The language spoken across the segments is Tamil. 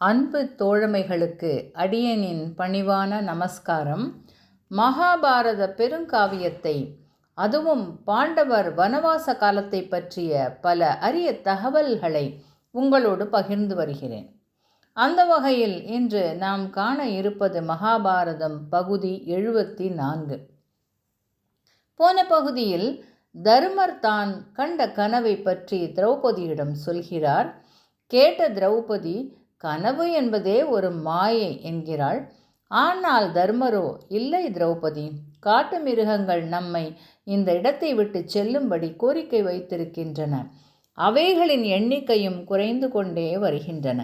அன்பு தோழமைகளுக்கு அடியனின் பணிவான நமஸ்காரம். மகாபாரத பெருங்காவியத்தை அதுவும் பாண்டவர் வனவாச காலத்தை பற்றிய பல அரிய தகவல்களை உங்களோடு பகிர்ந்து வருகிறேன். அந்த வகையில் இன்று நாம் காண இருப்பது மகாபாரதம் பகுதி எழுபத்தி நான்கு போன பகுதியில் தருமர் தான் கண்ட கனவை பற்றி திரௌபதியிடம் சொல்கிறார். கேட்ட திரௌபதி கனவு என்பதே ஒரு மாயை என்கிறாள். ஆனால் தர்மரோ இல்லை திரௌபதி. காட்டு மிருகங்கள் நம்மை இந்த இடத்தை விட்டு செல்லும்படி கோரிக்கை வைத்திருக்கின்றன. அவைகளின் எண்ணிக்கையும் குறைந்து கொண்டே வருகின்றன.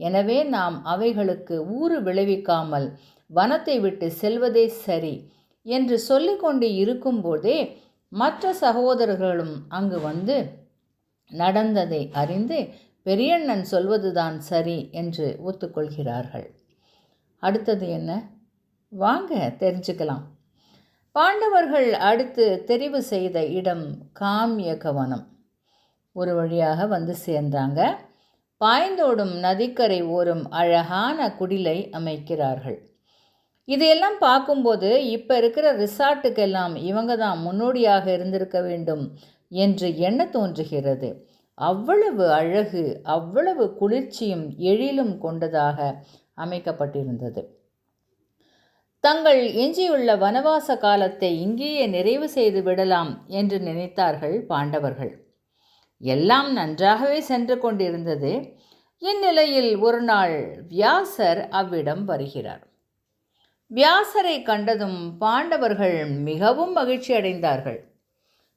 எனவே நாம் அவைகளுக்கு ஊறு விளைவிக்காமல் வனத்தை விட்டு செல்வதே சரி என்று சொல்லிக்கொண்டு இருக்கும்போதே மற்ற சகோதரர்களும் அங்கு வந்து நடந்ததை அறிந்து பெரியண்ணன் சொல்வதுதான் சரி என்று ஒத்துக்கொள்கிறார்கள். அடுத்தது என்ன? வாங்க தெரிஞ்சுக்கலாம். பாண்டவர்கள் அடுத்து தெரிவு செய்த இடம் காமிய கவனம் ஒரு வழியாக வந்து சேர்ந்தாங்க. பாய்ந்தோடும் நதிக்கரை ஓரும் அழகான குடிலை அமைக்கிறார்கள். இதையெல்லாம் பார்க்கும்போது இப்போ இருக்கிற ரிசார்ட்டுக்கெல்லாம் இவங்க தான் முன்னோடியாக இருந்திருக்க வேண்டும் என்று எண்ண தோன்றுகிறது. அவ்வளவு அழகு அவ்வளவு குளிர்ச்சியும் எழிலும் கொண்டதாக அமைக்கப்பட்டிருந்தது. தங்கள் எஞ்சியுள்ள வனவாச காலத்தை இங்கேயே நிறைவு செய்து விடலாம் என்று நினைத்தார்கள் பாண்டவர்கள். எல்லாம் நன்றாகவே சென்று கொண்டிருந்தது. இந்நிலையில் ஒரு நாள் வியாசர் அவ்விடம் வருகிறார். வியாசரை கண்டதும் பாண்டவர்கள் மிகவும் மகிழ்ச்சி அடைந்தார்கள்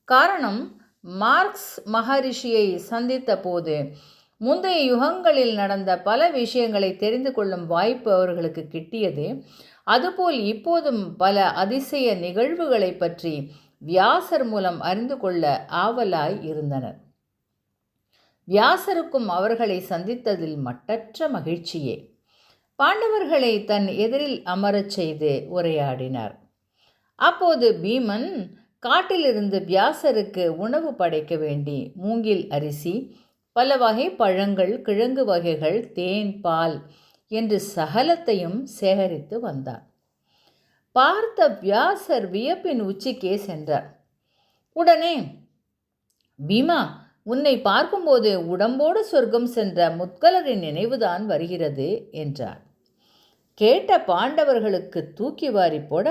காரணம் மார்க்ஸ் மகரிஷியை சந்தித்த போது முந்தைய யுகங்களில் நடந்த பல விஷயங்களை தெரிந்து கொள்ளும் வாய்ப்பு அவர்களுக்கு கிட்டியது. அதுபோல் இப்போதும் பல அதிசய நிகழ்வுகளை பற்றி வியாசர் மூலம் அறிந்து கொள்ள ஆவலாய் இருந்தனர். வியாசருக்கும் அவர்களை சந்தித்ததில் மட்டற்ற மகிழ்ச்சியே. பாண்டவர்களை தன் எதிரில் அமரச் செய்து உரையாடினார். அப்போது பீமன் காட்டிலிருந்து வியாசருக்கு உணவு படைக்க வேண்டி மூங்கில் அரிசி பல வகை பழங்கள் கிழங்கு வகைகள் தேன் பால் என்று சகலத்தையும் சேகரித்து வந்தார். பார்த்த வியாசர் வியப்பின் உச்சிக்கே சென்றார். உடனே பீமா உன்னை பார்க்கும்போது உடம்போடு சொர்க்கம் சென்ற முத்கலரின் நினைவுதான் வருகிறது என்றார். கேட்ட பாண்டவர்களுக்கு தூக்கி வாரி போட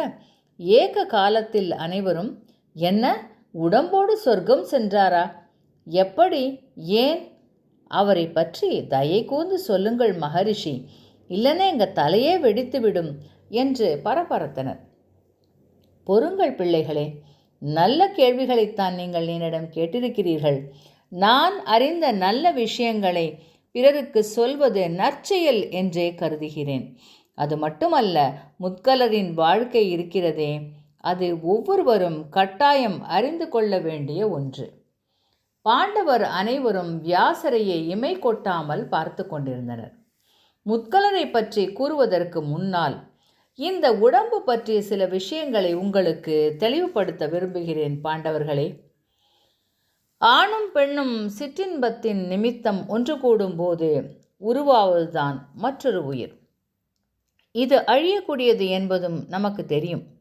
ஏக காலத்தில் அனைவரும் என்ன? உடம்போடு சொர்க்கம் சென்றாரா? எப்படி? ஏன்? அவரை பற்றி தயை கூர்ந்து சொல்லுங்கள் மகரிஷி. இல்லைன்னா எங்கள் தலையே வெடித்துவிடும் என்று பரபரத்தனர். பொறுங்கள் பிள்ளைகளே நல்ல கேள்விகளைத்தான் நீங்கள் என்னிடம் கேட்டிருக்கிறீர்கள். நான் அறிந்த நல்ல விஷயங்களை பிறருக்கு சொல்வது நற்செயல் என்றே கருதுகிறேன். அது மட்டுமல்ல முத்கலரின் வாழ்க்கை இருக்கிறதே. அது ஒவ்வொருவரும் கட்டாயம் அறிந்து கொள்ள வேண்டிய ஒன்று. பாண்டவர் அனைவரும் வியாசரையை இமை கொட்டாமல் பார்த்து கொண்டிருந்தனர். முத்கலரை பற்றி கூறுவதற்கு முன்னால் இந்த உடம்பு பற்றிய சில விஷயங்களை உங்களுக்கு தெளிவுபடுத்த விரும்புகிறேன் பாண்டவர்களே. ஆணும் பெண்ணும் சிற்றின்பத்தின் நிமித்தம் ஒன்று கூடும்போது உருவாவதுதான் மற்றொரு உயிர். இது அழியக்கூடியது என்பதும் நமக்கு தெரியும்.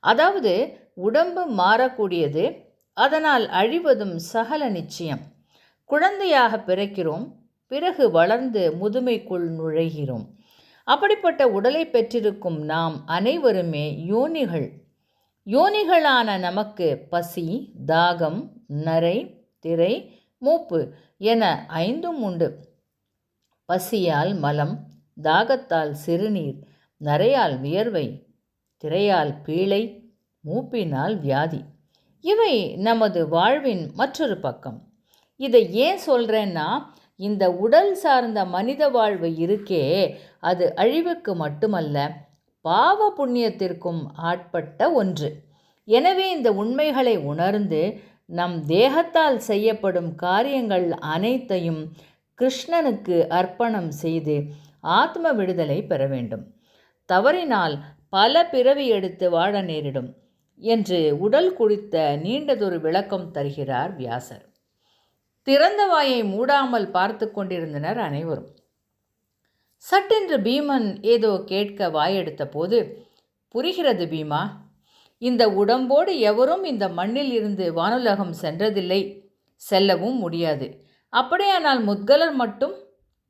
அதாவது உடம்பு மாறக்கூடியது அதனால் அழிவதும் சகல நிச்சயம். குழந்தையாக பிறக்கிறோம் பிறகு வளர்ந்து முதுமைக்குள் நுழைகிறோம். அப்படிப்பட்ட உடலை பெற்றிருக்கும் நாம் அனைவருமே யோனிகள். யோனிகளான நமக்கு பசி தாகம் நரை திரை மூப்பு என ஐந்தும் உண்டு. பசியால் மலம் தாகத்தால் சிறுநீர் நரையால் வியர்வை திரையால் பீழை மூப்பினால் வியாதி. இவை நமது வாழ்வின் மற்றொரு பக்கம். இதை ஏன் சொல்கிறேன்னா இந்த உடல் சார்ந்த மனித வாழ்வு இருக்கே அது அழிவுக்கு மட்டுமல்ல பாவ புண்ணியத்திற்கும் ஆட்பட்ட ஒன்று. எனவே இந்த உண்மைகளை உணர்ந்து நம் தேகத்தால் செய்யப்படும் காரியங்கள் அனைத்தையும் கிருஷ்ணனுக்கு அர்ப்பணம் செய்து ஆத்ம விடுதலை பெற வேண்டும். தவறினால் பல பிறவி எடுத்து வாழ நேரிடும் என்று உடல் குறித்த நீண்டதொரு விளக்கம் தருகிறார் வியாசர். திறந்த வாயை மூடாமல் பார்த்து கொண்டிருந்தனர் அனைவரும். சட்டென்று பீமன் ஏதோ கேட்க வாயெடுத்த போது புரிகிறது பீமா இந்த உடம்போடு எவரும் இந்த மண்ணில் இருந்து வானுலகம் சென்றதில்லை செல்லவும் முடியாது. அப்படியானால் முத்கலர் மட்டும்?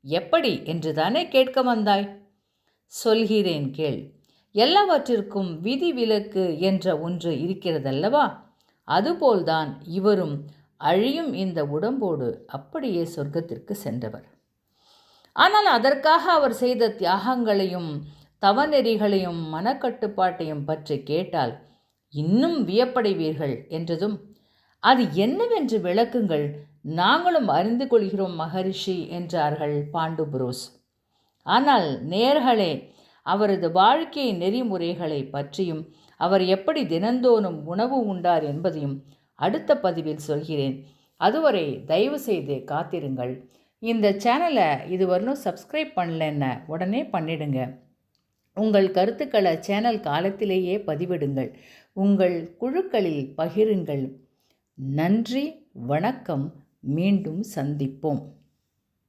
எப்படி? என்றுதானே கேட்க வந்தாய்? சொல்கிறேன் கேள். எல்லாவற்றிற்கும் விதி விலக்கு என்ற ஒன்று இருக்கிறதல்லவா? அதுபோல்தான் இவரும் அழியும் இந்த உடம்போடு அப்படியே சொர்க்கத்திற்கு சென்றவர். ஆனால் அதற்காக அவர் செய்த தியாகங்களையும் தவநெறிகளையும் மனக்கட்டுப்பாட்டையும் பற்றி கேட்டால் இன்னும் வியப்படைவீர்கள் என்றதும் அது என்னவென்று விளக்குங்கள் நாங்களும் அறிந்து கொள்கிறோம் மகரிஷி என்றார்கள் பாண்டு புரோஸ் ஆனால் நேர்களே அவரது வாழ்க்கை நெறிமுறைகளை பற்றியும் அவர் எப்படி தினந்தோறும் உணவு உண்டார் என்பதையும் அடுத்த பதிவில் சொல்கிறேன். அதுவரை தயவு செய்து காத்திருங்கள். இந்த சேனலை இதுவரையிலும் சப்ஸ்கிரைப் பண்ணலன்னா உடனே பண்ணிடுங்க. உங்கள் கருத்துக்களை சேனல் காலத்திலேயே பதிவிடுங்கள். உங்கள் குழுக்களில் பகிருங்கள். நன்றி வணக்கம். மீண்டும் சந்திப்போம்.